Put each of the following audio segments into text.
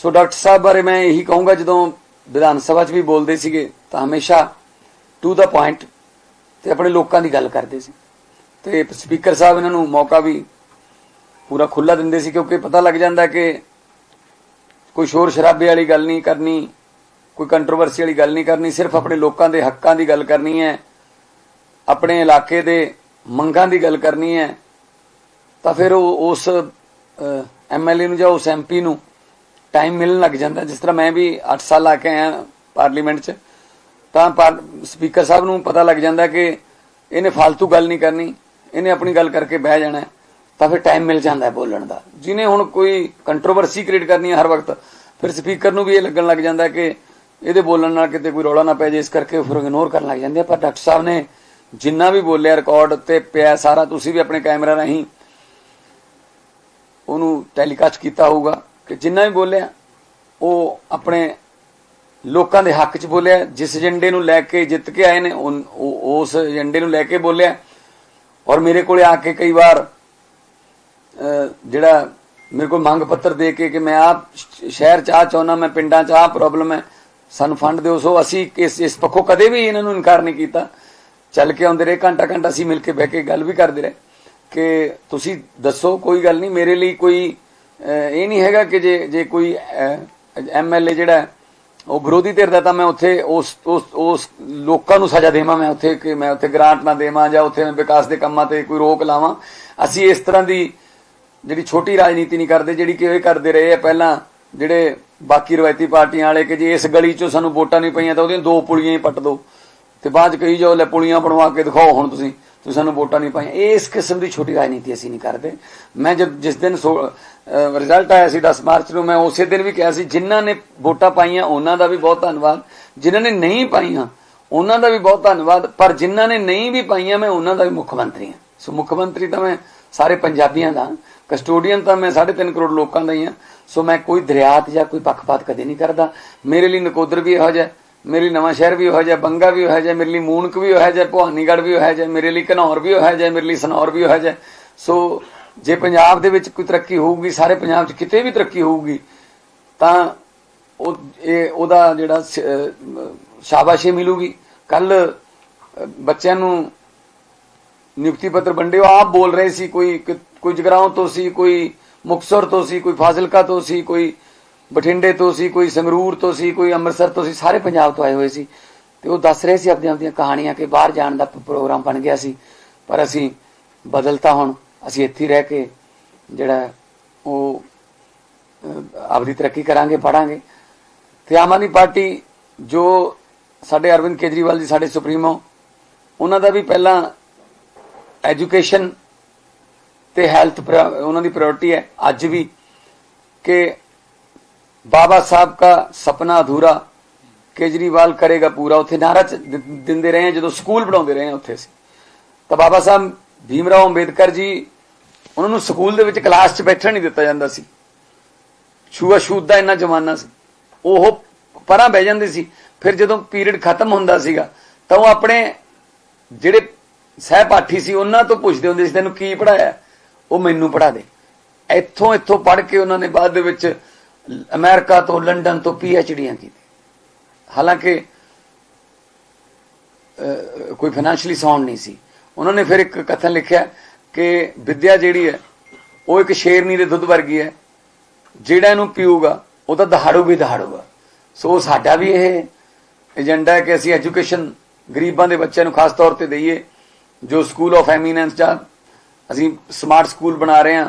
So doctor ਸਾਹਿਬ ਬਾਰੇ ਮੈਂ ਇਹੀ ਕਹੂੰਗਾ, ਜਦੋਂ ਵਿਧਾਨ ਸਭਾ 'ਚ ਵੀ ਬੋਲਦੇ ਸੀਗੇ, ਤਾਂ ਹਮੇਸ਼ਾ ਟੂ ਦਾ ਪੁਆਇੰਟ ਤੇ ਆਪਣੇ ਲੋਕਾਂ ਦੀ ਗੱਲ ਕਰਦੇ ਸੀ। ਤੇ ਸਪੀਕਰ ਸਾਹਿਬ ਇਹਨਾਂ ਨੂੰ ਮੌਕਾ ਵੀ ਪੂਰਾ ਖੁੱਲਾ ਦਿੰਦੇ ਸੀ, ਕਿਉਂਕਿ ਪਤਾ ਲੱਗ ਜਾਂਦਾ ਕਿ ਕੋਈ ਸ਼ੋਰ ਸ਼ਰਾਬੇ ਵਾਲੀ ਗੱਲ ਨਹੀਂ ਕਰਨੀ, ਕੋਈ ਕੰਟਰੋਵਰਸੀ ਵਾਲੀ ਗੱਲ ਨਹੀਂ ਕਰਨੀ, ਸਿਰਫ ਆਪਣੇ ਲੋਕਾਂ ਦੇ ਹੱਕਾਂ ਦੀ ਗੱਲ ਕਰਨੀ ਹੈ, ਆਪਣੇ ਇਲਾਕੇ ਦੇ ਮੰਗਾਂ ਦੀ ਗੱਲ ਕਰਨੀ ਹੈ, ਤਾਂ ਫਿਰ ਉਹ ਉਸ ਐਮਐਲਏ ਨੂੰ ਜਾਂ ਉਸ ਐਮਪੀ ਨੂੰ ਟਾਈਮ ਮਿਲਣ ਲੱਗ ਜਾਂਦਾ। ਜਿਸ ਤਰ੍ਹਾਂ ਮੈਂ ਵੀ 8 ਸਾਲ ਲਾ ਕੇ ਆਇਆ ਪਾਰਲੀਮੈਂਟ 'ਚ, ਤਾਂ ਸਪੀਕਰ ਸਾਹਿਬ ਨੂੰ ਪਤਾ ਲੱਗ ਜਾਂਦਾ ਕਿ ਇਹਨੇ ਫालतू ਗੱਲ ਨਹੀਂ ਕਰਨੀ, ਇਹਨੇ ਆਪਣੀ ਗੱਲ ਕਰਕੇ ਬਹਿ ਜਾਣਾ, ਤਾਂ ਫਿਰ ਟਾਈਮ ਮਿਲ ਜਾਂਦਾ ਹੈ ਬੋਲਣ ਦਾ। ਜਿਨੇ ਹੁਣ ਕੋਈ ਕੰਟਰੋਵਰਸੀ ਕ੍ਰੀਏਟ ਕਰਨੀ ਹੈ ਹਰ ਵਕਤ, ਫਿਰ ਸਪੀਕਰ ਨੂੰ ਵੀ ਇਹ ਲੱਗਣ ਲੱਗ ਜਾਂਦਾ ਕਿ ਇਹਦੇ ਬੋਲਣ ਨਾਲ ਕਿਤੇ ਕੋਈ ਰੌਲਾ ਨਾ ਪੈ ਜੇ ਇਸ ਕਰਕੇ ਫਿਰ ਇਗਨੋਰ ਕਰਨ ਲੱਗ ਜਾਂਦੇ ਆ। ਪਰ ਡਾਕਟਰ ਸਾਹਿਬ ਨੇ ਜਿੰਨਾ ਵੀ ਬੋਲਿਆ ਰਿਕਾਰਡ ਤੇ ਪਿਆ ਸਾਰਾ, ਤੁਸੀਂ ਵੀ ਆਪਣੇ ਕੈਮਰਾ ਰਾਹੀਂ ਉਹਨੂੰ ਟੈਲੀਕਾਸਟ ਕੀਤਾ ਹੋਊਗਾ। ਕਿ ਜਿੰਨਾ ਵੀ ਬੋਲਿਆ, ਉਹ ਆਪਣੇ ਲੋਕਾਂ ਦੇ ਹੱਕ 'ਚ ਬੋਲਿਆ, ਜਿਸ ਏਜੰਡੇ ਨੂੰ ਲੈ ਕੇ ਜਿੱਤ ਕੇ ਆਏ ਨੇ ਉਸ ਏਜੰਡੇ ਨੂੰ ਲੈ ਕੇ ਬੋਲਿਆ। ਔਰ ਮੇਰੇ ਕੋਲੇ ਆ ਕੇ ਕਈ ਵਾਰ ਜਿਹੜਾ ਮੇਰੇ ਕੋਲ ਮੰਗ ਪੱਤਰ ਦੇ ਕੇ ਕਿ ਮੈਂ ਆਪ ਸ਼ਹਿਰ ਚ ਆ ਚਾਹੁੰਦਾ, ਮੈਂ ਪਿੰਡਾਂ ਚ ਆ ਪ੍ਰੋਬਲਮ ਹੈ, ਸਾਨੂੰ ਫੰਡ ਦਿਓ, ਸੋ ਅਸੀਂ ਇਸ ਇਸ ਪੱਖੋਂ ਕਦੇ ਵੀ ਇਹਨਾਂ ਨੂੰ ਇਨਕਾਰ ਨਹੀਂ ਕੀਤਾ। ਚੱਲ ਕੇ ਆਉਂਦੇ ਰਹੇ ਘੰਟਾ ਘੰਟਾ ਅਸੀਂ ਮਿਲ ਕੇ ਬਹਿ ਕੇ ਗੱਲ ਵੀ ਕਰਦੇ ਰਹੇ ਕਿ ਤੁਸੀਂ ਦੱਸੋ, ਕੋਈ ਗੱਲ ਨਹੀਂ, ਮੇਰੇ ਲਈ ਕੋਈ ਇਹ ਨਹੀਂ ਹੈਗਾ ਕਿ ਜੇ ਜੇ ਕੋਈ ਐਮਐਲਏ ਜਿਹੜਾ ਉਹ ਵਿਰੋਧੀ ਧਿਰ ਦਾ ਤਾਂ ਮੈਂ ਉੱਥੇ ਉਸ ਉਸ ਉਸ ਲੋਕਾਂ ਨੂੰ ਸਜ਼ਾ ਦੇਵਾਂ, ਮੈਂ ਉੱਥੇ ਕਿ ਮੈਂ ਉੱਥੇ ਗ੍ਰਾਂਟ ਨਾ ਦੇਵਾਂ ਜਾਂ ਉੱਥੇ ਮੈਂ ਵਿਕਾਸ ਦੇ ਕੰਮਾਂ ਤੇ ਕੋਈ ਰੋਕ ਲਾਵਾਂ। ਅਸੀਂ ਇਸ ਤਰ੍ਹਾਂ ਦੀ ਜਿਹੜੀ ਛੋਟੀ ਰਾਜਨੀਤੀ ਨਹੀਂ ਕਰਦੇ, ਜਿਹੜੀ ਕਿ ਇਹ ਕਰਦੇ ਰਹੇ ਆ ਪਹਿਲਾਂ ਜਿਹੜੇ ਬਾਕੀ ਰਵਾਇਤੀ ਪਾਰਟੀਆਂ ਵਾਲੇ ਕਿ ਜੇ ਇਸ ਗਲੀ 'ਚੋਂ ਸਾਨੂੰ ਵੋਟਾਂ ਨਹੀਂ ਪਈਆਂ ਤਾਂ ਉਹਦੀਆਂ ਦੋ ਪੁਲੀਆਂ ਹੀ ਪੱਟ ਦਿਓ। ਤੇ ਬਾਅਦ 'ਚ ਕਹੀ ਜਾਓ, ਲੈ ਪੁਲੀਆਂ ਬਣਵਾ ਕੇ ਦਿਖਾਓ ਹੁਣ ਤੁਸੀਂ। ਤੁਸੀਂ ਸਾਨੂੰ ਵੋਟਾਂ ਨਹੀਂ ਪਾਈਆਂ। ਇਸ ਕਿਸਮ ਦੀ ਛੋਟੀ ਰਾਜਨੀਤੀ ਅਸੀਂ ਨਹੀਂ ਕਰਦੇ। ਮੈਂ ਜਦ ਜਿਸ ਦਿਨ ਰਿਜ਼ਲਟ ਆਇਆ ਸੀ 10 ਮਾਰਚ ਨੂੰ, ਮੈਂ ਉਸੇ ਦਿਨ ਵੀ ਕਿਹਾ ਸੀ, ਜਿਨ੍ਹਾਂ ਨੇ ਵੋਟਾਂ ਪਾਈਆਂ, ਉਹਨਾਂ ਦਾ ਵੀ ਬਹੁਤ ਧੰਨਵਾਦ। ਜਿਨ੍ਹਾਂ ਨੇ ਨਹੀਂ ਪਾਈਆਂ, ਉਹਨਾਂ ਦਾ ਵੀ ਬਹੁਤ ਧੰਨਵਾਦ। ਪਰ ਜਿਨ੍ਹਾਂ ਨੇ ਨਹੀਂ ਵੀ ਪਾਈਆਂ, ਮੈਂ ਉਹਨਾਂ ਦਾ ਵੀ ਮੁੱਖ ਮੰਤਰੀ ਹਾਂ। ਸੋ ਮੁੱਖ ਮੰਤਰੀ ਤਾਂ ਮੈਂ ਸਾਰੇ ਪੰਜਾਬੀਆਂ ਦਾ ਕਸਟੋਡੀਅਨ ਤਾਂ ਮੈਂ 3.5 ਕਰੋੜ ਲੋਕਾਂ ਦਾ ਹੀ ਹਾਂ। ਸੋ ਮੈਂ ਕੋਈ ਦਰਿਆਤ ਜਾਂ ਕੋਈ ਪੱਖਪਾਤ ਕਦੇ ਨਹੀਂ ਕਰਦਾ। ਮੇਰੇ ਲਈ ਨਕੋਦਰ ਵੀ ਇਹੋ ਜਿਹਾ ਮੇਰੇ ਲਈ ਨਵਾਂ ਸ਼ਹਿਰ ਵੀ ਇਹੋ ਜਿਹਾ, ਬੰਗਾ ਵੀ ਇਹੋ ਜਿਹਾ, ਮੇਰੇ ਲਈ ਮੂਨਕ ਵੀ ਇਹੋ ਜਿਹਾ, ਭਵਾਨੀਗੜ੍ਹ ਵੀ ਇਹੋ ਜਿਹਾ, ਮੇਰੇ ਲਈ ਘਨੌਰ ਵੀ ਇਹੋ ਜਿਹਾ, ਮੇਰੇ ਲਈ ਸਨੌਰ ਵੀ ਇਹੋ ਜਿਹਾ। ਸੋ ਜੇ ਪੰਜਾਬ ਦੇ ਵਿੱਚ ਕੋਈ ਤਰੱਕੀ ਹੋਊਗੀ, ਸਾਰੇ ਪੰਜਾਬ 'ਚ ਕਿਤੇ ਵੀ ਤਰੱਕੀ ਹੋਊਗੀ, ਤਾਂ ਉਹ, ਇਹ ਉਹਦਾ ਜਿਹੜਾ ਸ਼ਾਬਾਸ਼ੀ ਮਿਲੂਗੀ। ਕੱਲ ਬੱਚਿਆਂ ਨੂੰ ਨਿਯੁਕਤੀ ਪੱਤਰ ਵੰਡਿਓ। ਆਪ ਬੋਲ ਰਹੇ ਸੀ, ਕੋਈ ਕਿ- ਕੋਈ ਜਗਰਾਉਂ ਤੋਂ ਸੀ, ਕੋਈ ਮੁਕਤਸਰ ਤੋਂ ਸੀ, ਕੋਈ ਫਾਜ਼ਿਲਕਾ ਤੋਂ ਸੀ, ਕੋਈ ਬਠਿੰਡੇ ਤੋਂ ਸੀ, ਕੋਈ ਸੰਗਰੂਰ ਤੋਂ ਸੀ, ਕੋਈ ਅੰਮ੍ਰਿਤਸਰ ਤੋਂ ਸੀ, ਸਾਰੇ ਪੰਜਾਬ ਤੋਂ ਆਏ ਹੋਏ ਸੀ। ਤੇ ਉਹ ਦੱਸ ਰਹੇ ਸੀ ਆਪਣੀਆਂ ਆਪਣੀਆਂ ਕਹਾਣੀਆਂ ਕਿ ਬਾਹਰ ਜਾਣ ਦਾ ਪ੍ਰੋਗਰਾਮ ਬਣ ਗਿਆ ਸੀ। ਪਰ ਅਸੀਂ ਬਦਲਤਾ ਹੁਣ, ਅਸੀਂ ਇੱਥੇ ਰਹਿ ਕੇ ਜਿਹੜਾ ਉਹ ਆਪਦੀ ਤਰੱਕੀ ਕਰਾਂਗੇ ਪੜਾਂਗੇ ਤੇ ਆਮ ਆਦਮੀ ਪਾਰਟੀ ਜੋ ਸਾਡੇ ਅਰਵਿੰਦ ਕੇਜਰੀਵਾਲ ਜੀ, ਸਾਡੇ ਸੁਪਰੀਮੋ, ਉਹਨਾਂ ਦਾ ਵੀ ਪਹਿਲਾਂ ਐਜੂਕੇਸ਼ਨ ਤੇ ਹੈਲਥ ਉਹਨਾਂ ਦੀ ਪ੍ਰਾਇੋਰਟੀ ਹੈ। ਅੱਜ ਵੀ ਕਿ ਬਾਬਾ ਸਾਹਿਬ ਦਾ ਸੁਪਨਾ ਅਧੂਰਾ ਕੇਜਰੀਵਾਲ ਕਰੇਗਾ ਪੂਰਾ। ਉੱਥੇ ਨਾਰਾ ਚ- ਦਿੰਦੇ ਰਹੇ ਜਦੋਂ ਸਕੂਲ ਪੜਾਉਂਦੇ ਰਹੇ ਉੱਥੇ ਸੀ ਤਾਂ ਬਾਬਾ ਸਾਹਿਬ ਭੀਮਰਾਓ ਅੰਬੇਦਕਰ ਜੀ, ਉਹਨਾਂ ਨੂੰ ਸਕੂਲ ਦੇ ਵਿੱਚ ਕਲਾਸ 'ਚ ਬੈਠਣ ਨਹੀਂ ਦਿੱਤਾ ਜਾਂਦਾ ਸੀ। ਛੂਆ ਛੂਤ ਦਾ ਇੰਨਾ ਜ਼ਮਾਨਾ ਸੀ। ਉਹ ਪਰਾਂ ਬਹਿ ਜਾਂਦੇ ਸੀ। ਫਿਰ ਜਦੋਂ ਪੀਰੀਅਡ ਖਤਮ ਹੁੰਦਾ ਸੀਗਾ, ਤਾਂ ਉਹ ਆਪਣੇ ਜਿਹੜੇ ਸਹਿਪਾਠੀ ਸੀ, ਉਹਨਾਂ ਤੋਂ ਪੁੱਛਦੇ ਹੁੰਦੇ ਸੀ, ਤੈਨੂੰ ਕੀ ਪੜਾਇਆ ਉਹ ਮੈਨੂੰ ਪੜਾ ਦੇ। ਇੱਥੋਂ ਇੱਥੋਂ ਪੜ੍ਹ ਕੇ ਉਹਨਾਂ ਨੇ ਬਾਅਦ ਦੇ ਵਿੱਚ ਅਮਰੀਕਾ ਤੋਂ ਲੰਡਨ ਤੋਂ ਪੀਐਚਡੀਆਂ ਕੀਤੀ ਹਾਲਾਂਕਿ ਕੋਈ ਫਾਈਨੈਂਸ਼ਲੀ ਸਾਊਂਡ ਨਹੀਂ ਸੀ। ਉਹਨਾਂ ਨੇ ਫਿਰ ਇੱਕ ਕਥਨ ਲਿਖਿਆ ਕਿ ਵਿਦਿਆ ਜਿਹੜੀ ਹੈ, ਉਹ ਇੱਕ ਸ਼ੇਰਨੀ ਦੇ ਦੁੱਧ ਵਰਗੀ ਹੈ। ਜਿਹੜਾ ਇਹਨੂੰ ਪੀਊਗਾ, ਉਹ ਤਾਂ ਦਹਾੜੂ ਵੀ ਦਹਾੜੂਗਾ। ਸੋ ਸਾਡਾ ਵੀ ਇਹ ਏਜੰਡਾ ਹੈ ਕਿ ਅਸੀਂ ਐਜੂਕੇਸ਼ਨ ਗਰੀਬਾਂ ਦੇ ਬੱਚਿਆਂ ਨੂੰ ਖਾਸ ਤੌਰ ਤੇ ਦਈਏ, ਜੋ ਸਕੂਲ ਆਫ ਐਮੀਨੈਂਸ ਜਾਂ ਅਸੀਂ ਸਮਾਰਟ ਸਕੂਲ ਬਣਾ ਰਹੇ ਹਾਂ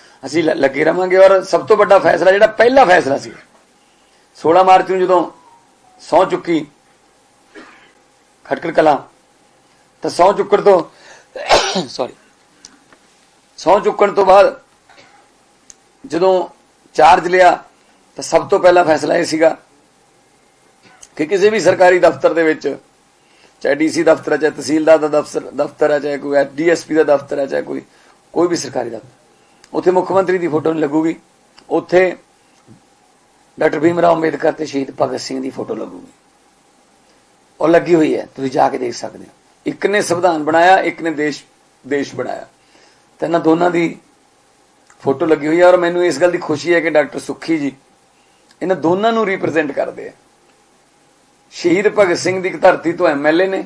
ਅਸੀਂ ਲੱਗੇ ਰਵਾਂਗੇ ਔਰ ਸਭ ਤੋਂ ਵੱਡਾ ਫੈਸਲਾ ਜਿਹੜਾ ਪਹਿਲਾ ਫੈਸਲਾ ਸੀ 16 ਮਾਰਚ ਨੂੰ ਜਦੋਂ ਸੌ ਚੁੱਕੀ ਖਟਕੜ ਕਲਾ, ਤਾਂ ਸੌ ਚੁੱਕਣ ਤੋਂ ਸੌਰੀ ਸੌ ਚੁੱਕਣ ਤੋਂ ਬਾਅਦ ਜਦੋਂ ਚਾਰਜ ਲਿਆ, ਤਾਂ ਸਭ ਤੋਂ ਪਹਿਲਾ ਫੈਸਲਾ ਇਹ ਸੀਗਾ ਕਿ ਕਿਸੇ ਵੀ ਸਰਕਾਰੀ ਦਫ਼ਤਰ ਦੇ ਵਿੱਚ, ਚਾਹੇ ਡੀਸੀ ਦਫ਼ਤਰ ਹੈ, ਚਾਹੇ ਤਹਿਸੀਲਦਾਰ ਦਾ ਦਫ਼ਤਰ ਦਫ਼ਤਰ ਹੈ, ਚਾਹੇ ਕੋਈ ਡੀਐਸਪੀ ਦਾ ਦਫ਼ਤਰ ਹੈ, ਚਾਹੇ ਕੋਈ ਕੋਈ ਵੀ ਸਰਕਾਰੀ ਦਫ਼ਤਰ ਉੱਥੇ ਮੁੱਖ ਮੰਤਰੀ ਦੀ ਫੋਟੋ ਨਹੀਂ ਲੱਗੂਗੀ। ਉੱਥੇ ਡਾਕਟਰ ਭੀਮ ਰਾਓ ਅੰਬੇਦਕਰ ਤੇ ਸ਼ਹੀਦ ਭਗਤ ਸਿੰਘ ਦੀ ਫੋਟੋ ਲੱਗੂਗੀ। ਉਹ ਲੱਗੀ ਹੋਈ ਹੈ, ਤੁਸੀਂ ਜਾ ਕੇ ਦੇਖ ਸਕਦੇ ਹੋ। ਇੱਕ ਨੇ ਸੰਵਿਧਾਨ ਬਣਾਇਆ, ਇੱਕ ਨੇ ਦੇਸ਼ ਦੇਸ਼ ਬਣਾਇਆ। ਤੇ ਇਹਨਾਂ ਦੋਨਾਂ ਦੀ ਫੋਟੋ ਲੱਗੀ ਹੋਈ ਹੈ ਔਰ ਮੈਨੂੰ ਇਸ ਗੱਲ ਦੀ ਖੁਸ਼ੀ ਹੈ ਕਿ ਡਾਕਟਰ ਸੁੱਖੀ ਜੀ ਇਹਨਾਂ ਦੋਨਾਂ ਨੂੰ ਰਿਪਰੈਜ਼ੈਂਟ ਕਰਦੇ ਆ। ਸ਼ਹੀਦ ਭਗਤ ਸਿੰਘ ਦੀ ਇੱਕ ਧਰਤੀ ਤੋਂ ਐਮਐਲਏ ਨੇ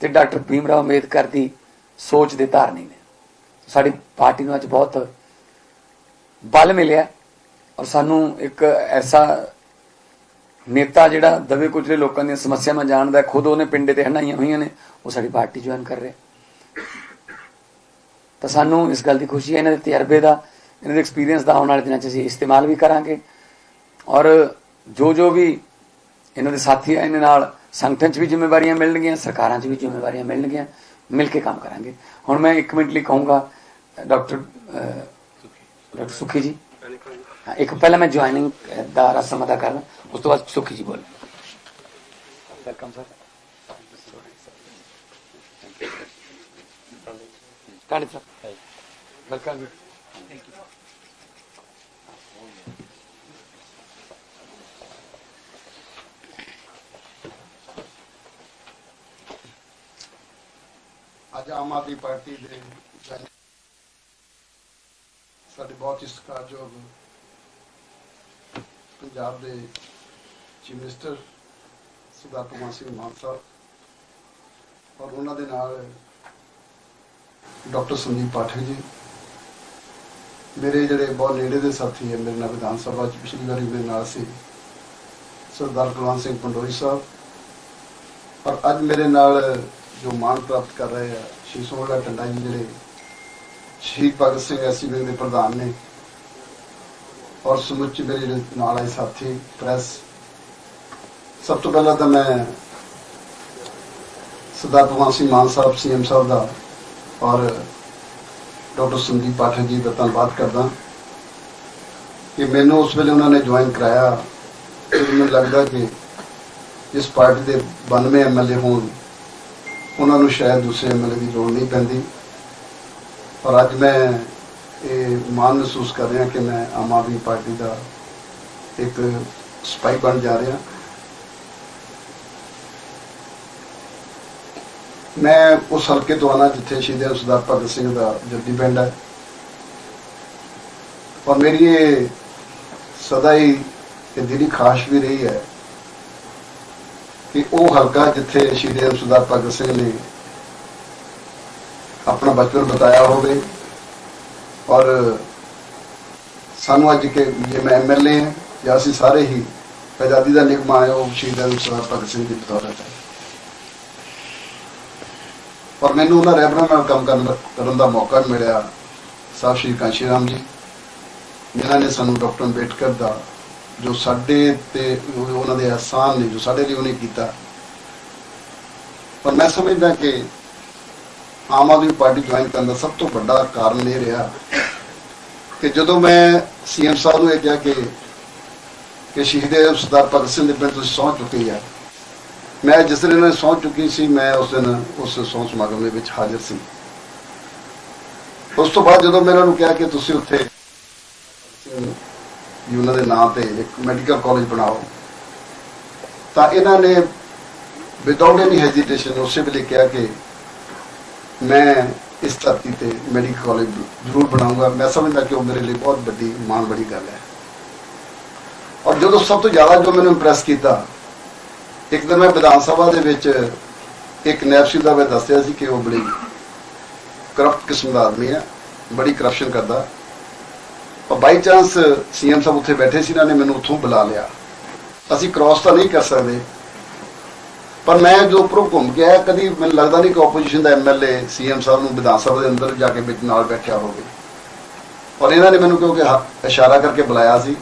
ਤੇ ਡਾਕਟਰ ਭੀਮ ਰਾਓ ਅੰਬੇਦਕਰ ਦੀ ਸੋਚ ਦੇ ਧਾਰਨੀ ਨੇ। ਸਾਡੀ ਪਾਰਟੀ ਨੂੰ ਅੱਜ ਬਹੁਤ ਬਲ ਮਿਲਿਆ ਔਰ ਸਾਨੂੰ ਇੱਕ ਐਸਾ ਨੇਤਾ ਜਿਹੜਾ ਦਵੇ ਕੁਚਲੇ ਲੋਕਾਂ ਦੀਆਂ ਸਮੱਸਿਆਵਾਂ ਜਾਣਦਾ ਖੁਦ ਉਹਨੇ ਪਿੰਡੇ ਤੇ ਹੰਡਾਈਆਂ ਹੋਈਆਂ ਨੇ, ਉਹ ਸਾਡੀ ਪਾਰਟੀ ਜੁਆਇਨ ਕਰ ਰਿਹਾ। ਤਾਂ ਸਾਨੂੰ ਇਸ ਗੱਲ ਦੀ ਖੁਸ਼ੀ ਹੈ, ਇਹਨਾਂ ਦੇ ਤਜਰਬੇ ਦਾ, ਇਹਨਾਂ ਦੇ ਐਕਸਪੀਰੀਅੰਸ ਦਾ ਆਉਣ ਵਾਲੇ ਦਿਨਾਂ 'ਚ ਅਸੀਂ ਇਸਤੇਮਾਲ ਵੀ ਕਰਾਂਗੇ। ਔਰ ਜੋ ਜੋ ਵੀ ਇਹਨਾਂ ਦੇ ਸਾਥੀ ਆ, ਇਹਨਾਂ ਨਾਲ ਸੰਗਠਨ 'ਚ ਵੀ ਜ਼ਿੰਮੇਵਾਰੀਆਂ ਮਿਲਣਗੀਆਂ, ਸਰਕਾਰਾਂ 'ਚ ਵੀ ਜ਼ਿੰਮੇਵਾਰੀਆਂ ਮਿਲਣਗੀਆਂ, ਮਿਲ ਕੇ ਕੰਮ ਕਰਾਂਗੇ। ਹੁਣ ਮੈਂ 1 ਮਿੰਟ ਲਈ ਕਹੂੰਗਾ, ਡਾਕਟਰ ਡਾਕਟਰ ਸੁਖੀ ਜੀ। ਹਾਂ, ਇੱਕ ਪਹਿਲਾਂ ਮੈਂ ਜੁਆਇਨਿੰਗ ਦਾ ਰਸਮ ਅਦਾ ਕਰਦਾ ਉਸ ਤੋਂ ਬਾਅਦ ਸੁਖੀ ਜੀ ਬੋਲ। ਵੈਲਕਮ ਸਰ ਕਾੜੇ ਸਰ ਵੈਲਕਮ ਅੱਜ ਆਮ ਆਦਮੀ ਪਾਰਟੀ ਦੇ ਸਾਡੇ ਬਹੁਤ ਹੀ ਸਤਿਕਾਰਯੋਗ ਪੰਜਾਬ ਦੇ ਚੀਫ ਮਿਨਿਸਟਰ ਸਰਦਾਰ ਭਗਵੰਤ ਸਿੰਘ ਮਾਨ ਸਾਹਿਬ ਔਰ ਉਹਨਾਂ ਦੇ ਨਾਲ ਡਾਕਟਰ ਸੰਦੀਪ ਪਾਠਕ ਜੀ, ਮੇਰੇ ਜਿਹੜੇ ਬਹੁਤ ਨੇੜੇ ਦੇ ਸਾਥੀ ਹੈ, ਮੇਰੇ ਨਾਲ ਵਿਧਾਨ ਸਭਾ ਚ ਪਿਛਲੀ ਵਾਰੀ ਮੇਰੇ ਨਾਲ ਸੀ ਸਰਦਾਰ ਕੁਲਵੰਤ ਸਿੰਘ ਪੰਡੋਰੀ ਸਾਹਿਬ ਔਰ ਅੱਜ ਮੇਰੇ ਨਾਲ ਜੋ ਮਾਣ ਪ੍ਰਾਪਤ ਕਰ ਰਹੇ ਆ, ਸ਼੍ਰੀ ਸੋਹਣਾ ਟੰਡਾ ਜੀ ਜਿਹੜੇ ਸ਼ਹੀਦ ਭਗਤ ਸਿੰਘ ਐਸੀ ਵਿੰਗ ਦੇ ਪ੍ਰਧਾਨ ਨੇ ਔਰ ਸਮੁੱਚੇ ਮੇਰੇ ਨਾਲ ਆਏ ਸਾਥੀ, ਪ੍ਰੈਸ। ਸਭ ਤੋਂ ਪਹਿਲਾਂ ਤਾਂ ਮੈਂ ਸਰਦਾਰ ਭਗਵੰਤ ਸਿੰਘ ਮਾਨ ਸਾਹਿਬ, ਸੀਐਮ ਸਾਹਿਬ ਦਾ ਔਰ ਡਾਕਟਰ ਸੰਦੀਪ ਪਾਠਕ ਜੀ ਦਾ ਧੰਨਵਾਦ ਕਰਦਾ। ਕਿ ਮੈਨੂੰ ਉਸ ਵੇਲੇ ਉਹਨਾਂ ਨੇ ਜੁਆਇਨ ਕਰਾਇਆ। ਤੇ ਮੈਨੂੰ ਲੱਗਦਾ ਕਿ ਇਸ ਪਾਰਟੀ ਦੇ 92 ਐਮਐਲਏ ਹੋਣ, ਉਹਨਾਂ ਨੂੰ ਸ਼ਾਇਦ ਦੂਸਰੇ ਐਮਐਲਏ ਦੀ ਲੋੜ ਨਹੀਂ ਪੈਂਦੀ। ਔਰ ਅੱਜ ਮੈਂ ਇਹ ਮਾਣ ਮਹਿਸੂਸ ਕਰ ਰਿਹਾ ਕਿ ਮੈਂ ਆਮ ਆਦਮੀ ਪਾਰਟੀ ਦਾ ਇੱਕ ਸਪਾਈ ਬਣ ਜਾ ਰਿਹਾ। ਮੈਂ ਉਸ ਹਲਕੇ ਤੋਂ ਆਣਾ ਜਿੱਥੇ ਸ਼ਹੀਦ ਸਰਦਾਰ ਭਗਤ ਸਿੰਘ ਦਾ ਜੱਦੀ ਪਿੰਡ ਹੈ। ਔਰ ਮੇਰੀ ਇਹ ਸਦਾ ਹੀ ਇਹ ਦਿਲੀ ਖਾਸ਼ ਵੀ ਰਹੀ ਹੈ ਕਿ ਉਹ ਹਲਕਾ ਜਿੱਥੇ ਸ਼ਹੀਦ ਸਰਦਾਰ ਭਗਤ ਸਿੰਘ ਨੇ ਆਪਣਾ ਬਚਪਨ ਬਤਾਇਆ ਹੋਵੇ। ਔਰ ਸਾਨੂੰ ਅੱਜ ਕਿ ਜੇ ਮੈਂ ਐਮਐਲਏ ਹਾਂ, ਜਾਂ ਅਸੀਂ ਸਾਰੇ ਹੀ ਆਜ਼ਾਦੀ ਦਾ ਨਿਗਮ ਹੈ, ਉਹ ਸ਼ਹੀਦ ਸਰਦਾਰ ਭਗਤ ਸਿੰਘ ਦੀ ਬਤੌਰਤ ਹੈ। ਪਰ ਮੈਨੂੰ ਉਹਨਾਂ ਰਹਿਬਰਾਂ ਨਾਲ ਕੰਮ ਕਰਨ ਦਾ- ਕਰਨ ਦਾ ਮੌਕਾ ਮਿਲਿਆ। ਸਾਹਿਬ ਸ਼੍ਰੀ ਕਾਂਸ਼ੀ ਰਾਮ ਜੀ। ਜਿਨ੍ਹਾਂ ਨੇ ਸਾਨੂੰ ਡਾਕਟਰ ਅੰਬੇਡਕਰ ਦਾ, ਜੋ ਸਾਡੇ ਤੇ ਉਹਨਾਂ ਦੇ ਅਹਿਸਾਨ ਨੇ, ਜੋ ਸਾਡੇ ਲਈ ਉਹਨੇ ਕੀਤਾ। ਪਰ ਮੈਂ ਸਮਝਦਾ ਕਿ ਆਮ ਆਦਮੀ ਪਾਰਟੀ ਜੁਆਇਨ ਕਰਨ ਦਾ ਸਭ ਤੋਂ ਵੱਡਾ ਕਾਰਨ ਇਹ ਰਿਹਾ ਕਿ ਜਦੋਂ ਮੈਂ ਸੀਐਮ ਸਾਹਿਬ ਨੂੰ ਇਹ ਕਿਹਾ ਕਿ ਕਿ ਸ਼ਹੀਦ ਸਰਦਾਰ ਭਗਤ ਸਿੰਘ ਦੇ ਪਿੰਡ ਤੁਸੀਂ ਸਹੁੰ ਚੁੱਕੀ ਆ। ਮੈਂ ਜਿਸ ਦਿਨ ਇਹਨਾਂ ਨੇ ਸਹੁੰ ਚੁੱਕੀ ਸੀ, ਮੈਂ ਉਸ ਦਿਨ ਉਸ ਸਹੁੰ ਸਮਾਗਮ ਦੇ ਵਿੱਚ ਹਾਜ਼ਰ ਸੀ। ਉਸ ਤੋਂ ਬਾਅਦ ਜਦੋਂ ਮੈਂ ਇਹਨਾਂ ਨੂੰ ਕਿਹਾ ਕਿ ਤੁਸੀਂ ਉੱਥੇ ਜੀ ਉਹਨਾਂ ਦੇ ਨਾਂ ਤੇ ਇੱਕ ਮੈਡੀਕਲ ਕਾਲਜ ਬਣਾਓ, ਤਾਂ ਇਹਨਾਂ ਨੇ ਵਿਦਆਊਟ ਐਨੀ ਹੈਜ਼ਿਟੇਸ਼ਨ ਉਸੇ ਵੇਲੇ ਕਿਹਾ ਕਿ ਮੈਂ ਇਸ ਧਰਤੀ ਤੇ ਮੈਡੀਕਲ ਕਾਲਜ ਜ਼ਰੂਰ ਬਣਾਉਂਗਾ ਮੈਂ ਸਮਝਦਾ ਕਿ ਉਹ ਮੇਰੇ ਲਈ ਬਹੁਤ ਵੱਡੀ, ਮਾਣ ਬੜੀ ਗੱਲ ਹੈ। ਔਰ ਜਦੋਂ ਸਭ ਤੋਂ ਜ਼ਿਆਦਾ ਜੋ ਮੈਨੂੰ ਇੰਪ੍ਰੈਸ ਕੀਤਾ, ਇੱਕ ਦਿਨ ਮੈਂ ਵਿਧਾਨ ਸਭਾ ਦੇ ਵਿੱਚ ਇੱਕ ਨੈਪਸੀ ਦਾ ਮੈਂ ਦੱਸਿਆ ਸੀ ਕਿ ਉਹ ਬੜੀ ਕਰਪਟ ਕਿਸਮ ਦਾ ਆਦਮੀ ਹੈ, ਬੜੀ ਕਰਪਸ਼ਨ ਕਰਦਾ। ਪਰ ਬਾਈ ਚਾਂਸ ਸੀਐਮ ਸਾਹਿਬ ਉੱਥੇ ਬੈਠੇ ਸੀ, ਇਹਨਾਂ ਨੇ ਮੈਨੂੰ ਉੱਥੋਂ ਬੁਲਾ ਲਿਆ। ਅਸੀਂ ਕ੍ਰਾਸ ਤਾਂ ਨਹੀਂ ਕਰ ਸਕਦੇ। ਪਰ ਮੈਂ ਜੋ ਉੱਪਰੋਂ ਘੁੰਮ ਕੇ ਆਇਆ, ਕਦੀ ਮੈਨੂੰ ਲੱਗਦਾ ਨਹੀਂ ਕਿ ਆਪੋਜੀਸ਼ਨ ਦਾ ਐਮਐਲਏ ਸੀਐਮ ਸਾਹਿਬ ਨੂੰ ਵਿਧਾਨ ਸਭਾ ਦੇ ਅੰਦਰ ਜਾ ਕੇ ਵਿੱਚ ਨਾਲ ਬੈਠਿਆ ਹੋਵੇ। ਔਰ ਇਹਨਾਂ ਨੇ ਮੈਨੂੰ ਕਿਉਂਕਿ ਹ- ਇਸ਼ਾਰਾ ਕਰਕੇ ਬੁਲਾਇਆ ਸੀ।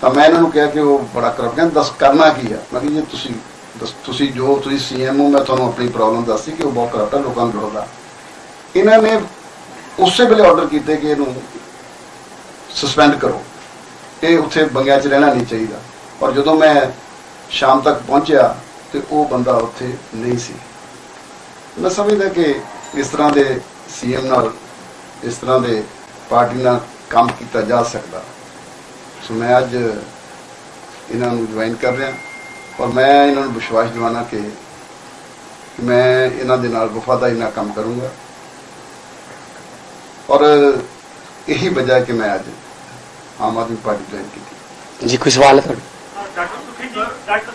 ਤਾਂ ਮੈਂ ਇਹਨਾਂ ਨੂੰ ਕਿਹਾ ਕਿ ਉਹ ਬੜਾ ਕਰਪ ਕਹਿੰਦਾ ਦੱਸ ਕਰਨਾ ਕੀ ਹੈ ਮੈਂ ਕਿਹਾ ਜੀ, ਤੁਸੀਂ ਦੱਸ, ਤੁਸੀਂ ਜੋ ਤੁਸੀਂ ਸੀਐਮ ਹੋ, ਮੈਂ ਤੁਹਾਨੂੰ ਆਪਣੀ ਪ੍ਰੋਬਲਮ ਦੱਸੀ ਕਿ ਉਹ ਬਹੁਤ ਕਰਪਟ ਹੈ ਲੋਕਾਂ ਨੂੰ ਲੁੱਟਦਾ ਇਹਨਾਂ ਨੇ ਉਸੇ ਵੇਲੇ ਆਰਡਰ ਕੀਤੇ ਕਿ ਇਹਨੂੰ ਸਸਪੈਂਡ ਕਰੋ। ਇਹ ਉੱਥੇ ਬੰਗਿਆਂ 'ਚ ਰਹਿਣਾ ਨਹੀਂ ਚਾਹੀਦਾ। ਔਰ ਜਦੋਂ ਮੈਂ ਸ਼ਾਮ ਤੱਕ ਪਹੁੰਚਿਆ ਤੇ ਉਹ ਬੰਦਾ ਉੱਥੇ ਨਹੀਂ ਸੀ। ਮੈਂ ਸਮਝਦਾ ਕਿ ਇਸ ਤਰ੍ਹਾਂ ਦੇ ਸੀਐਮ ਨਾਲ ਇਸ ਤਰ੍ਹਾਂ ਦੇ ਪਾਰਟੀ ਨਾਲ ਕੰਮ ਕੀਤਾ ਜਾ ਸਕਦਾ। ਸੋ ਮੈਂ ਅੱਜ ਇਹਨਾਂ ਨੂੰ ਜੁਆਇਨ ਕਰ ਰਿਹਾ ਔਰ ਮੈਂ ਇਹਨਾਂ ਨੂੰ ਵਿਸ਼ਵਾਸ ਦਿਵਾਉਣਾ ਕਿ ਮੈਂ ਇਹਨਾਂ ਦੇ ਨਾਲ ਵਫਾਦਾਰੀ ਨਾਲ ਕੰਮ ਕਰੂੰਗਾ। ਔਰ ਇਹੀ ਵਜ੍ਹਾ ਕਿ ਮੈਂ ਅੱਜ ਆਮ ਆਦਮੀ ਪਾਰਟੀ ਜੁਆਇਨ ਕੀਤੀ। ਜੀ ਕੋਈ ਸਵਾਲ ਹੈ ਤੁਹਾਡਾ? Doctor Sukhi ji doctor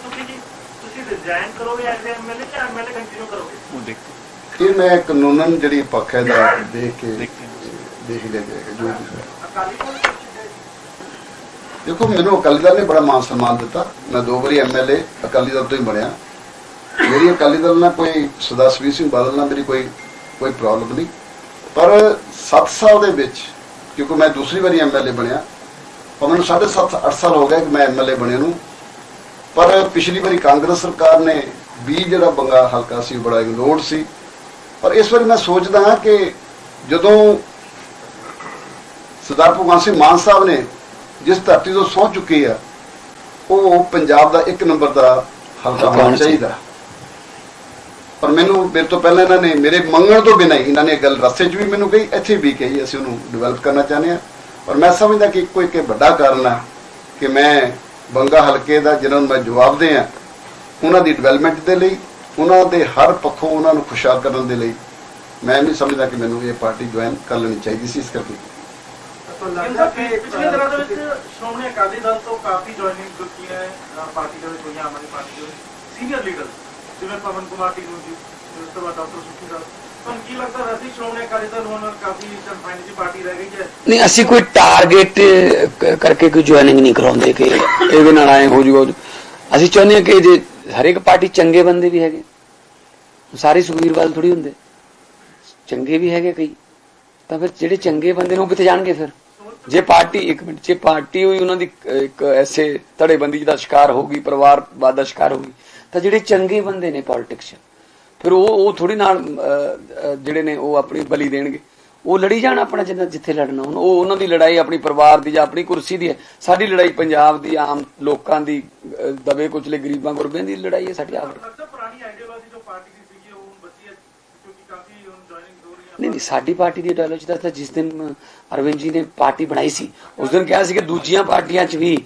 resign ਕਰੋਗੇ ਐਜ਼ ਐਮਐਲਏ ਜਾਂ ਐਮਐਲਏ ਕੰਟੀਨਿਊ ਕਰੋਗੇ ਇਹ ਮੈਂ ਕਾਨੂੰਨਨ ਜਿਹੜੀ ਪੱਖ ਹੈ ਦਾ ਦੇਖ ਕੇ ਦੇਖ। ਲਿਆ ਜਾਏਗਾ ਜੋ ਵੀ ਦੇਖੋ ਮੈਨੂੰ ਅਕਾਲੀ ਦਲ ਨੇ ਬੜਾ ਮਾਨ ਸਨਮਾਨ ਦਿੱਤਾ। ਮੈਂ ਦੋ ਵਾਰੀ ਐਮਐਲਏ ਅਕਾਲੀ ਦਲ ਤੋਂ ਹੀ ਬਣਿਆ। ਮੇਰੀ ਅਕਾਲੀ ਦਲ ਨਾਲ ਕੋਈ ਸਦਾ ਸਵੀ ਸਿੰਘ ਬਾਦਲ ਨਾਲ ਮੇਰੀ ਕੋਈ ਕੋਈ ਪ੍ਰੋਬਲਮ ਨਹੀਂ। ਪਰ 7 ਸਾਲ ਦੇ ਵਿੱਚ ਕਿਉਂਕਿ ਮੈਂ ਦੂਸਰੀ ਵਾਰੀ ਐਮਐਲਏ ਬਣਿਆ ਪਰ ਮੈਨੂੰ 7.5 8 ਸਾਲ ਹੋ ਗਏ ਕਿ ਮੈਂ ਐਮਐਲਏ ਬਣਿਆ ਨੂੰ ਪਰ ਪਿਛਲੀ ਵਾਰੀ ਕਾਂਗਰਸ ਸਰਕਾਰ ਨੇ ਵੀ ਜਿਹੜਾ ਬੰਗਾ ਹਲਕਾ ਸੀ ਬੜਾ ਇਗਨੋਰਡ ਸੀ। ਪਰ ਇਸ ਵਾਰੀ ਮੈਂ ਸੋਚਦਾ ਹਾਂ ਕਿ ਜਦੋਂ ਸਰਦਾਰ ਭਗਵੰਤ ਸਿੰਘ ਮਾਨ ਸਾਹਿਬ ਨੇ ਜਿਸ ਧਰਤੀ ਤੋਂ ਸਹੁੰ ਚੁੱਕੀ ਆ ਉਹ ਪੰਜਾਬ ਦਾ ਇੱਕ ਨੰਬਰ ਦਾ ਹਲਕਾ ਹੋਣਾ ਚਾਹੀਦਾ। ਪਰ ਮੈਨੂੰ ਮੇਰੇ ਤੋਂ ਪਹਿਲਾਂ ਇਹਨਾਂ ਨੇ ਮੇਰੇ ਮੰਗਣ ਤੋਂ ਬਿਨਾਂ ਹੀ ਇਹਨਾਂ ਨੇ ਗੱਲ ਰਸਤੇ 'ਚ ਵੀ ਮੈਨੂੰ ਕਹੀ ਇੱਥੇ ਵੀ ਕਹੀ ਅਸੀਂ ਉਹਨੂੰ ਡਿਵੈਲਪ ਕਰਨਾ ਚਾਹੁੰਦੇ ਹਾਂ। ਔਰ ਮੈਂ ਸਮਝਦਾ ਕਿ ਇੱਕੋ ਇੱਕ ਵੱਡਾ ਕਾਰਨ ਆ ਕਿ ਮੈਂ ਬੰਗਾ ਹਲਕੇ ਦਾ ਜਿਹਨਾਂ ਨੂੰ ਮੈਂ ਜਵਾਬ ਦੇ ਆ ਉਹਨਾਂ ਦੀ ਡਿਵੈਲਪਮੈਂਟ ਦੇ ਲਈ ਉਹਨਾਂ ਦੇ ਹਰ ਪੱਖੋਂ ਉਹਨਾਂ ਨੂੰ ਖੁਸ਼ਹਾਲ ਕਰਨ ਦੇ ਲਈ ਮੈਂ ਨਹੀਂ ਸਮਝਦਾ ਕਿ ਮੈਨੂੰ ਇਹ ਪਾਰਟੀ ਜੁਆਇਨ ਕਰ ਲੈਣੀ ਚਾਹੀਦੀ ਸੀ ਇਸ ਕਰਕੇ। ਲੱਗਦਾ ਕਿ ਪਿਛਲੇ ਦਿਨਾਂ ਦੇ ਵਿੱਚ ਸ਼੍ਰੋਮਣੀ ਅਕਾਲੀ ਦਲ ਤੋਂ ਕਾਫੀ ਜੁਆਇਨਿੰਗ ਕੀਤੀਆਂ ਹੈ ਅਹ ਪਾਰਟੀ ਦੇ ਵਿੱਚ ਹੋਈਆਂ ਆਮ ਆਦਮੀ ਪਾਰਟੀ ਦੇ ਸੀਨੀਅਰ ਲੀਡਰ ਜਿਵੇਂ ਪਵਨ ਕੁਮਾਰ ਟੀਨੂ ਜੀ ਉਸ ਤੋਂ ਬਾਅਦ ਡਾਕਟਰ ਸੁਖੀ ਨਹੀਂ, ਅਸੀਂ ਕੋਈ ਟਾਰਗੇਟ ਕਰਕੇ ਕੋਈ ਜੁਆਇਨਿੰਗ ਨਹੀਂ ਕਰਾਉਂਦੇ ਕਿ ਇਹਦੇ ਨਾਲ ਆਏ ਹੋ ਜੂਗਾ। ਅਸੀਂ ਚਾਹੁੰਦੇ ਹਾਂ ਕਿ ਜੇ ਹਰੇਕ ਪਾਰਟੀ ਚੰਗੇ ਬੰਦੇ ਵੀ ਹੈਗੇ, ਸਾਰੇ ਸੁਖਬੀਰ ਬਾਦਲ ਥੋੜੀ ਹੁੰਦੇ। ਚੰਗੇ ਵੀ ਹੈਗੇ ਕਈ, ਤਾਂ ਫਿਰ ਜਿਹੜੇ ਚੰਗੇ ਬੰਦੇ ਨੇ ਉਹ ਕਿੱਥੇ ਜਾਣਗੇ ਫਿਰ? ਜੇ ਪਾਰਟੀ, ਇੱਕ ਮਿੰਟ, ਜੇ ਪਾਰਟੀ ਹੋਈ, ਉਹਨਾਂ ਦੀ ਇੱਕ ਐਸੇ ਧੜੇਬੰਦੀ ਦਾ ਸ਼ਿਕਾਰ ਹੋਗੀ ਪਰਿਵਾਰਵਾਦ ਦਾ ਸ਼ਿਕਾਰ ਹੋਗੀ ਤਾਂ ਜਿਹੜੇ ਚੰਗੇ ਬੰਦੇ ਨੇ ਪੋਲਿਟਿਕਸ 'ਚ ਫਿਰ ਉਹ ਉਹ ਥੋੜੀ ਨਾਲ ਜਿਹੜੇ ਨੇ ਉਹ ਆਪਣੀ ਬਲੀ ਦੇਣਗੇ। ਉਹ ਲੜੀ ਜਾਣ ਆਪਣਾ ਜਿੰਨਾ ਜਿੱਥੇ ਲੜਨਾ ਹੁਣ ਉਹ ਉਹਨਾਂ ਦੀ ਲੜਾਈ ਆਪਣੀ ਪਰਿਵਾਰ ਦੀ ਜਾਂ ਆਪਣੀ ਕੁਰਸੀ ਦੀ ਹੈ। ਸਾਡੀ ਲੜਾਈ ਪੰਜਾਬ ਦੀ ਆਮ ਲੋਕਾਂ ਦੀ ਦਬੇ ਕੁਚਲੇ ਗਰੀਬਾਂ ਗੁਰਬਿਆਂ ਦੀ ਲੜਾਈ ਹੈ ਸਾਡੀ ਆਪ ਲੱਗਦਾ ਪੁਰਾਣੀ ਆਈਡੀਓਲੋਜੀ ਜੋ ਪਾਰਟੀ ਦੀ ਸੀਗੀ ਉਹ ਹੁਣ ਬਚੀ ਹੈ ਕਿਉਂਕਿ ਕਾਫੀ ਹੁਣ ਜੁਆਇਨਿੰਗ ਹੋ ਰਹੀ ਹੈ। ਨਹੀਂ ਨਹੀਂ ਸਾਡੀ ਪਾਰਟੀ ਦੀ ਆਈਡੀਓਲੋਜੀ ਦਾ ਤਾਂ ਜਿਸ ਦਿਨ ਅਰਵਿੰਦ ਜੀ ਨੇ ਪਾਰਟੀ ਬਣਾਈ ਸੀ ਉਸ ਦਿਨ ਕਿਹਾ ਸੀ ਕਿ ਦੂਜੀਆਂ ਪਾਰਟੀਆਂ 'ਚ ਵੀ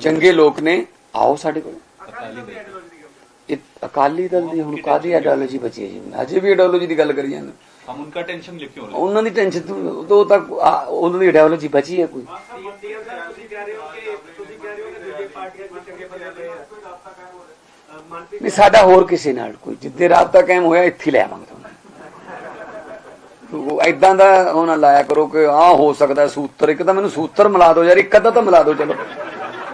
ਚੰਗੇ ਲੋਕ ਨੇ ਆਓ ਸਾਡੇ ਕੋਲ। ਇਹ ਅਕਾਲੀ ਦਲ ਦੀ ਹੁਣ ਕਾਦੀ ਆਈਡੀਓਲੋਜੀ ਬਚੀ ਹੈ ਜੀ? ਅਜੇ ਵੀ ਆਈਡੀਓਲੋਜੀ ਦੀ ਗੱਲ ਕਰੀ ਜਾਂਦੇ ਹਮ ਉਨ੍ਹਾਂ ਦੀ ਟੈਨਸ਼ਨ ਲਿਖੀ ਹੋ ਰਹੀ ਉਹਨਾਂ ਦੀ ਟੈਨਸ਼ਨ ਤੋਂ ਤੱਕ ਉਹਨਾਂ ਦੀ ਆਈਡੀਓਲੋਜੀ ਬਚੀ ਹੈ ਕੋਈ। ਨਹੀਂ ਸਾਡਾ ਹੋਰ ਕਿਸੇ ਨਾਲ ਕੋਈ। ਜਿੱਦੇ ਰਾਬਤਾ ਕਾਇਮ ਹੋਇਆ ਇੱਥੇ ਲੈ ਆਵਾਂਗੇ ਤੁਹਾਨੂੰ। ਐਦਾਂ ਦਾ ਹੋਣਾ ਲਾਇਆ ਕਰੋ ਕਿ ਆ ਹੋ ਸਕਦਾ ਸੂਤਰ। ਇੱਕ ਤਾਂ ਮੈਨੂੰ ਸੂਤਰ ਮਿਲਾ ਦਿਓ ਯਾਰ ਇੱਕ ਅੱਧਾ ਤਾਂ ਮਿਲਾ ਦਿਓ ਚਲੋ।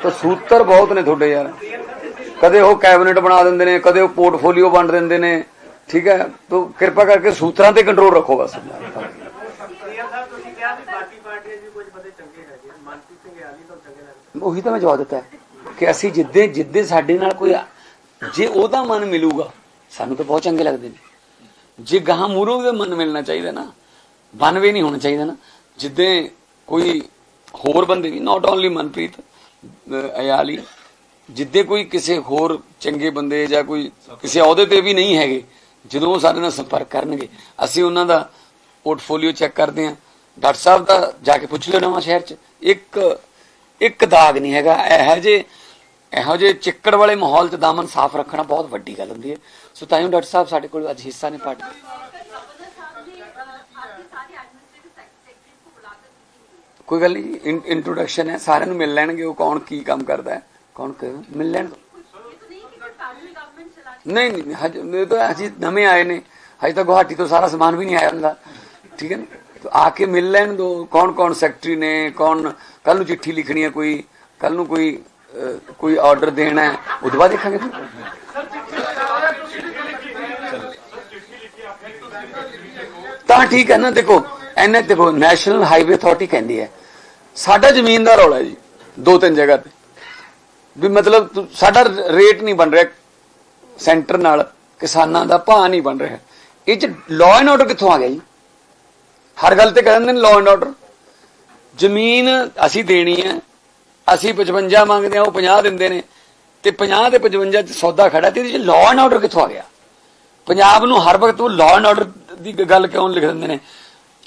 ਤਾਂ ਸੂਤਰ ਬਹੁਤ ਨੇ ਤੁਹਾਡੇ ਯਾਰ। ਕਦੇ ਉਹ ਕੈਬਨਿਟ ਬਣਾ ਦਿੰਦੇ ਨੇ, ਕਦੇ ਉਹ ਪੋਰਟਫੋਲੀਓ ਵੰਡ ਦਿੰਦੇ ਨੇ। ਠੀਕ ਹੈ? ਤੋ ਕਿਰਪਾ ਕਰਕੇ ਸੂਤਰਾਂ ਤੇ ਕੰਟਰੋਲ ਰੱਖੋ ਬਸ। ਉਹੀ ਤਾਂ ਮੈਂ ਜਵਾਬ ਦਿੱਤਾ ਕਿ ਅਸੀਂ ਜਿੱਦੇ ਜਿੱਦੇ ਸਾਡੇ ਨਾਲ ਕੋਈ ਜੇ ਉਹਦਾ ਮਨ ਮਿਲੂਗਾ, ਸਾਨੂੰ ਤਾਂ ਬਹੁਤ ਚੰਗੇ ਲੱਗਦੇ ਨੇ। ਜੇ ਗਾਹਾਂ ਮੂਰੋਂ ਦਾ ਮਨ ਮਿਲਣਾ ਚਾਹੀਦਾ ਨਾ ਬਨਵੇ ਨਹੀਂ ਹੋਣਾ ਚਾਹੀਦਾ ਨਾ। ਜਿੱਦੇ ਕੋਈ ਹੋਰ ਬੰਦੇ ਵੀ ਨਾਟ ਓਨਲੀ ਮਨਪ੍ਰੀਤ ਅਯਾਲੀ ਜਿੱਦੇ ਕੋਈ ਕਿਸੇ ਹੋਰ ਚੰਗੇ ਬੰਦੇ ਜਾਂ ਕੋਈ ਕਿਸੇ ਅਹੁਦੇ ਤੇ ਵੀ ਨਹੀਂ ਹੈਗੇ, ਜਦੋਂ ਉਹ ਸਾਡੇ ਨਾਲ ਸੰਪਰਕ ਕਰਨਗੇ, ਅਸੀਂ ਉਹਨਾਂ ਦਾ ਪੋਰਟਫੋਲੀਓ ਚੈੱਕ ਕਰਦੇ ਹਾਂ। ਡਾਕਟਰ ਸਾਹਿਬ ਦਾ ਜਾ ਕੇ ਪੁੱਛ ਲਿਓ ਨਵਾਂ ਸ਼ਹਿਰ ਚ। ਇੱਕ ਇੱਕ ਦਾਗ ਨਹੀਂ ਹੈਗਾ। ਇਹੋ ਜੇ ਇਹੋ ਜੇ ਚਿੱਕੜ ਵਾਲੇ ਮਾਹੌਲ 'ਚ ਦਾਮਨ ਸਾਫ਼ ਰੱਖਣਾ ਬਹੁਤ ਵੱਡੀ ਗੱਲ ਹੁੰਦੀ ਹੈ। ਸੋ ਤਾਂ ਹੀ ਡਾਕਟਰ ਸਾਹਿਬ ਸਾਡੇ ਕੋਲ ਅੱਜ ਹਿੱਸਾ ਨੇ ਪਾਰਟੀ ਕੋਈ ਗੱਲ ਨਹੀਂ ਇੰਟਰੋਡਕਸ਼ਨ ਹੈ। ਸਾਰਿਆਂ ਨੂੰ ਮਿਲ ਲੈਣਗੇ ਉਹ ਕੌਣ ਕੀ ਕੰਮ ਕਰਦਾ ਹੈ। ਕੌਣ ਕਿ ਮਿਲ ਲੈਣ ਨਹੀਂ ਨਹੀਂ ਹਜੇ ਤਾਂ ਅਸੀਂ ਨਵੇਂ ਆਏ ਨੇ। ਹਜੇ ਤਾਂ ਗੁਹਾਟੀ ਤੋਂ ਸਾਰਾ ਸਮਾਨ ਵੀ ਨਹੀਂ ਆਇਆ ਹੁੰਦਾ। ਠੀਕ ਹੈ ਨਾ? ਤਾਂ ਆ ਕੇ ਮਿਲ ਲੈਣ ਦੋ। ਕੌਣ ਕੌਣ ਸੈਕਟਰੀ ਨੇ? ਕੌਣ? ਕੱਲ ਨੂੰ ਚਿੱਠੀ ਲਿਖਣੀ ਹੈ ਕੋਈ? ਕੱਲ ਨੂੰ ਕੋਈ ਕੋਈ ਆਰਡਰ ਦੇਣਾ ਹੈ? ਉਹਦੇ ਬਾਅਦ ਦੇਖਾਂਗੇ ਫਿਰ। ਤਾਂ ਠੀਕ ਹੈ ਨਾ, ਦੇਖੋ ਐਨੇ ਦੇਖੋ ਨੈਸ਼ਨਲ ਹਾਈਵੇ ਅਥਾਰਟੀ ਕਹਿੰਦੀ ਹੈ, ਸਾਡਾ ਜ਼ਮੀਨ ਦਾ ਰੌਲਾ ਜੀ, ਦੋ ਤਿੰਨ ਜਗ੍ਹਾ ਤੇ। ਵੀ ਮਤਲਬ ਸਾਡਾ ਰੇਟ ਨਹੀਂ ਬਣ ਰਿਹਾ ਸੈਂਟਰ ਨਾਲ, ਕਿਸਾਨਾਂ ਦਾ ਭਾਅ ਨਹੀਂ ਬਣ ਰਿਹਾ। ਇਹ ਚ ਲਾਅ ਐਂਡ ਆਰਡਰ ਕਿੱਥੋਂ ਆ ਗਿਆ ਜੀ? ਹਰ ਗੱਲ ਤੇ ਕਹਿੰਦੇ ਨੇ ਲਾਅ ਐਂਡ ਆਰਡਰ ਜ਼ਮੀਨ ਅਸੀਂ ਦੇਣੀ ਹੈ, ਅਸੀਂ 55 ਮੰਗਦੇ ਆ ਉਹ 50 ਦਿੰਦੇ ਨੇ। ਤੇ 50 ਤੇ 55 ਚ ਸੌਦਾ ਖੜਾ ਤੇ ਇਹਦੇ ਚ ਲਾਅ ਐਂਡ ਆਰਡਰ ਕਿੱਥੋਂ ਆ ਗਿਆ? ਪੰਜਾਬ ਨੂੰ ਹਰ ਵਕਤ ਉਹ ਲਾਅ ਐਂਡ ਆਰਡਰ ਦੀ ਗੱਲ ਕਿਉਂ ਲਿਖ ਦਿੰਦੇ ਨੇ?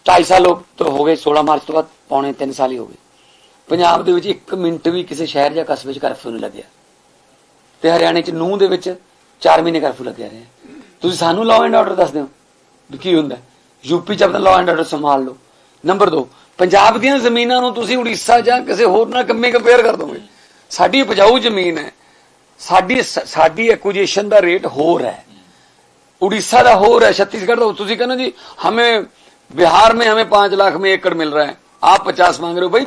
2.5 ਸਾਲ ਤੋਂ ਹੋ ਗਏ 16 ਮਾਰਚ ਤੋਂ ਬਾਅਦ ਪੌਣੇ 3 ਸਾਲ ਹੀ ਹੋ ਗਏ। ਪੰਜਾਬ ਦੇ ਵਿੱਚ 1 ਮਿੰਟ ਵੀ ਕਿਸੇ ਸ਼ਹਿਰ ਜਾਂ ਕਸਬੇ 'ਚ ਕਰਫਿਊ ਨਹੀਂ ਲੱਗਿਆ ਤੇ ਹਰਿਆਣੇ 'ਚ ਨੂੰਹ ਦੇ ਵਿੱਚ 4 ਮਹੀਨੇ ਕਰਫਿਊ ਲੱਗਿਆ ਰਿਹਾ ਤੁਸੀਂ ਸਾਨੂੰ ਲਾਅ ਐਂਡ ਆਰਡਰ ਦੱਸ ਦਿਓ ਵੀ ਕੀ ਹੁੰਦਾ ਯੂਪੀ 'ਚ ਆਪਣਾ ਲਾਅ ਐਂਡ ਆਰਡਰ ਸੰਭਾਲ ਲਓ ਨੰਬਰ 2 ਪੰਜਾਬ ਦੀਆਂ ਜ਼ਮੀਨਾਂ ਨੂੰ ਤੁਸੀਂ ਉੜੀਸਾ ਜਾਂ ਕਿਸੇ ਹੋਰ ਨਾਲ ਕੰਮੇ ਕੰਪੇਅਰ ਕਰ ਦੋਗੇ ਸਾਡੀ ਉਪਜਾਊ ਜ਼ਮੀਨ ਹੈ ਸਾਡੀ ਸਾਡੀ ਐਕੁਜੀਸ਼ਨ ਦਾ ਰੇਟ ਹੋਰ ਹੈ उड़ीसा का हो रहा है छत्तीसगढ़ का तुझे कहना जी हमें बिहार में हमें पांच लाख में एकड़ मिल रहा है आप पचास मांग रहे हो भाई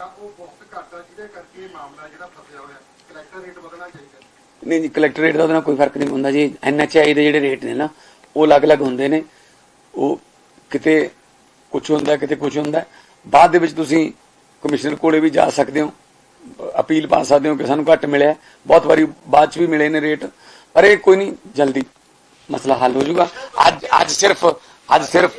ਕਲੈਕਟਰ ਉਹ ਬਹੁਤ ਘੱਟ ਆ, ਜਿਹਦੇ ਕਰਕੇ ਮਾਮਲਾ ਜਿਹੜਾ ਫਸਿਆ ਹੋਇਆ। ਕਲੈਕਟਰ ਰੇਟ ਵਧਣਾ ਚਾਹੀਦਾ ਨਹੀਂ ਜੀ ਕਲੈਕਟਰ ਰੇਟ ਦਾ ਉਹਦੇ ਨਾਲ ਕੋਈ ਫ਼ਰਕ ਨਹੀਂ ਹੁੰਦਾ ਜੀ। ਐਨਐਚਆਈ ਦੇ ਜਿਹੜੇ ਰੇਟ ਨੇ ਨਾ, ਉਹ ਅਲੱਗ-ਅਲੱਗ ਹੁੰਦੇ ਨੇ। ਉਹ ਕਿਤੇ ਕੁਝ ਹੁੰਦਾ, ਕਿਤੇ ਕੁਝ ਹੁੰਦਾ। ਬਾਅਦ ਦੇ ਵਿੱਚ ਤੁਸੀਂ ਕਮਿਸ਼ਨਰ ਕੋਲੇ ਵੀ ਜਾ ਸਕਦੇ ਹੋ। ਅਪੀਲ ਪਾ ਸਕਦੇ ਹੋ ਕਿ ਸਾਨੂੰ ਘੱਟ ਮਿਲਿਆ। ਬਹੁਤ ਵਾਰੀ ਬਾਅਦ ਚ ਵੀ ਮਿਲੇ ਨੇ ਰੇਟ ਪਰ ਇਹ ਕੋਈ ਨਹੀਂ, ਜਲਦੀ ਮਸਲਾ ਹੱਲ ਹੋ ਜਾਊਗਾ। ਅੱਜ ਅੱਜ ਸਿਰਫ ਅੱਜ ਸਿਰਫ